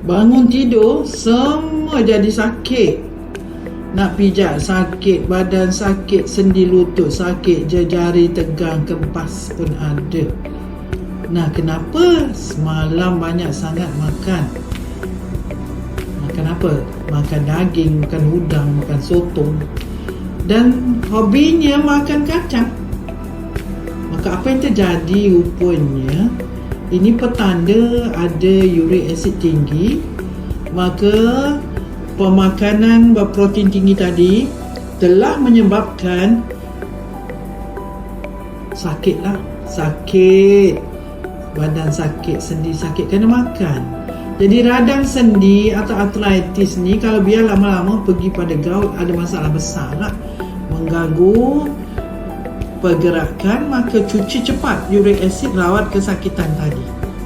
Bangun tidur semua jadi sakit. Nak pijak sakit, badan sakit, sendi lutut sakit, jari tegang, kempas pun ada. Nah, kenapa semalam banyak sangat makan? Makan apa? Makan daging, makan udang, makan sotong. Dan hobinya makan kacang. Maka apa yang terjadi rupanya ini petanda ada uric acid tinggi maka pemakanan berprotein tinggi tadi telah menyebabkan sakitlah sakit. Badan sakit sendi sakit kena makan. Jadi radang sendi atau arthritis ni kalau biar lama-lama pergi pada gout ada masalah besar lah. Mengganggu pergerakan maka cuci cepat. Uric acid rawat kesakitan tadi